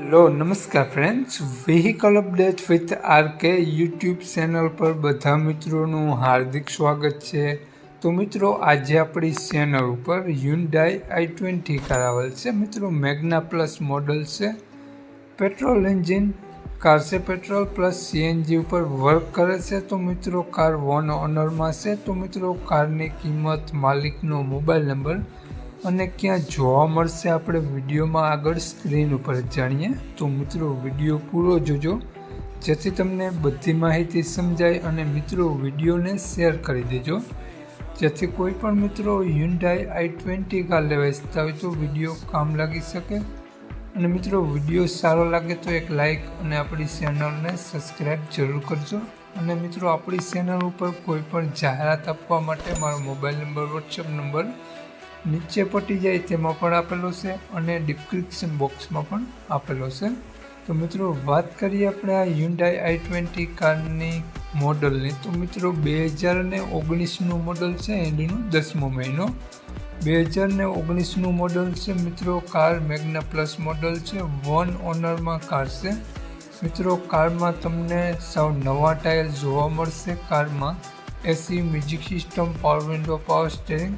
Hello નમસ્કાર friends vehicle update with R K YouTube channel પર બધા મિત્રોનું હાર્દિક સ્વાગત છે. તો મિત્રો, આજે આપણી ચેનલ ઉપર યુન્ડાઈ આઈ ટ્વેન્ટી કાર આવેલ છે. મિત્રો મેગ્ના પ્લસ મોડલ છે. પેટ્રોલ એન્જિન કાર છે પેટ્રોલ પ્લસ સીએનજી ઉપર વર્ક કરે છે. તો મિત્રો કાર વન ઓનરમાં છે. તો મિત્રો કારની કિંમત માલિકનો મોબાઈલ નંબર અને ક્યાં જોવા મળશે આપણે વિડીયોમાં આગળ સ્ક્રીન ઉપર જાણીએ. તો મિત્રો, વીડિયો પૂરો જોજો. જેથી તમને બધી માહિતી સમજાય અને મિત્રો વિડીયોને શેર કરી દેજો. જેથી કોઈ પણ મિત્રો યુન્ડાઈ આઈ ટ્વેન્ટી કાર લેવા ઇચ્છતા હોય તો વીડિયો કામ લાગી શકે. અને મિત્રો, વીડિયો સારો લાગે તો એક લાઈક અને આપણી ચેનલને સબસ્ક્રાઈબ જરૂર કરજો. અને મિત્રો, આપણી ચેનલ ઉપર કોઈ પણ જાહેરાત આપવા માટે મારો મોબાઈલ નંબર વોટ્સઅપ નંબર નીચે પટી જાય તેમાં પણ આપેલો છે અને ડિસ્ક્રિપ્શન બોક્સમાં પણ આપેલો છે. તો મિત્રો, વાત કરીએ આપણે આ યુન્ડાઈ આઈ ટ્વેન્ટી કારની મોડલની. તો મિત્રો બે હજાર ને ઓગણીસનું મોડલ છે એનીનું દસમો મહિનો. બે હજાર ને ઓગણીસનું મોડલ છે, મિત્રો, કાર મેગ્ના પ્લસ મોડલ છે, વન ઓનરમાં કાર છે. મિત્રો, કારમાં તમને સાવ નવા ટાયર જોવા મળશે. કારમાં AC, music system power window power steering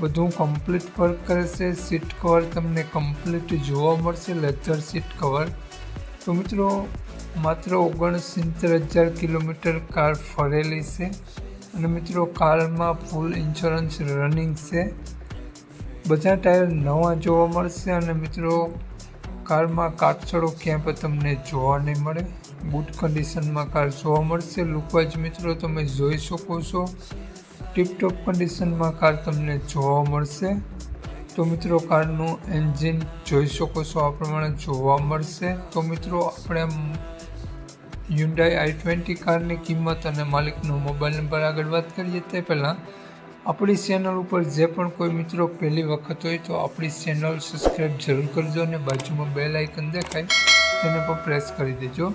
બધું કમ્પ્લીટ વર્ક કરે છે. સીટ કવર તમને કમ્પ્લીટ જોવા મળશે. લેધર સીટ કવર તો મિત્રો, માત્ર ઓગણસિત્તેર હજાર કિલોમીટર કાર ફરેલી છે. અને મિત્રો, કારમાં ફૂલ ઇન્સ્યોરન્સ રનિંગ છે. બધા ટાયર નવા જોવા મળશે અને મિત્રો, કારમાં કાટછડો ક્યાં પણ તમને જોવા નહીં મળે. ગુડ કન્ડિશનમાં કાર જોવા મળશે. લુકવાઇઝ મિત્રો, તમે જોઈ શકો છો. ટીપટોપ કન્ડિશનમાં કાર તમને જોવા મળશે. તો મિત્રો, કારનું એન્જિન જોઈ શકો છો, આ પ્રમાણે જોવા મળશે. તો મિત્રો, આપણે યુન્ડાઈ આઈ ટ્વેન્ટી કારની કિંમત અને માલિકનો મોબાઈલ નંબર આગળ વાત કરીએ તે પહેલાં, આપણી ચેનલ ઉપર જે પણ કોઈ મિત્રો પહેલી વખત હોય તો આપણી ચેનલ સબસ્ક્રાઈબ જરૂર કરજો અને બાજુમાં બેલ આઇકન દેખાય, તેને પણ પ્રેસ કરી દેજો.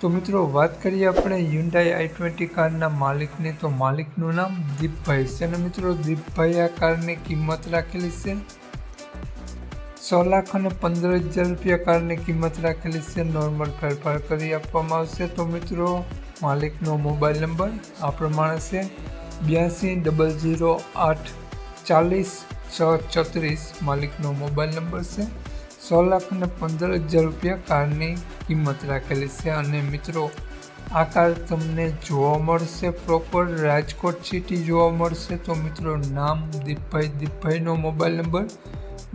તો મિત્રો, વાત કરીએ આપણે યુન્ડાઈ આઈ ટ્વેન્ટી કારના માલિકની. તો માલિકનું નામ દીપભાઈ છે અને મિત્રો, દીપભાઈ આ કારની કિંમત રાખેલી છે સો લાખ અને પંદર હજાર રૂપિયા કારની કિંમત રાખેલી છે. નોર્મલ ફેરફાર કરી આપવામાં આવશે. તો મિત્રો, માલિકનો મોબાઈલ નંબર આ પ્રમાણે છે બ્યાસી ડબલ ઝીરો આઠ ચાલીસ છ છત્રીસ માલિકનો મોબાઈલ નંબર છે. સો લાખ અને પંદર હજાર રૂપિયા કારની કિંમત રાખેલી છે અને મિત્રો, આ કાર તમને જોવા મળશે પ્રોપર રાજકોટ સિટી જોવા મળશે. તો મિત્રો, નામ દીપભાઈ દીપભાઈનો મોબાઈલ નંબર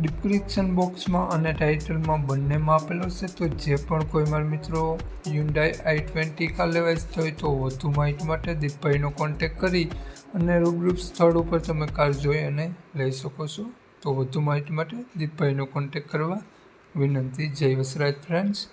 ડિસ્ક્રિપ્શન બોક્સમાં અને ટાઇટલમાં બંનેમાં આપેલો છે. તો જે પણ કોઈ મારા મિત્રો યુન્ડાઈ આઈ ટ્વેન્ટી કાર લેવા ઈચ્છતા હોય તો વધુ માહિતી માટે દીપભાઈનો કોન્ટેક કરી અને રૂબરૂપ સ્થળ ઉપર તમે કાર જોઈ અને લઈ શકો છો. તો વધુ માહિતી માટે દીપભાઈનો કોન્ટેક કરવા વિનંતી જય વસરાજ ફ્રેન્ડ્સ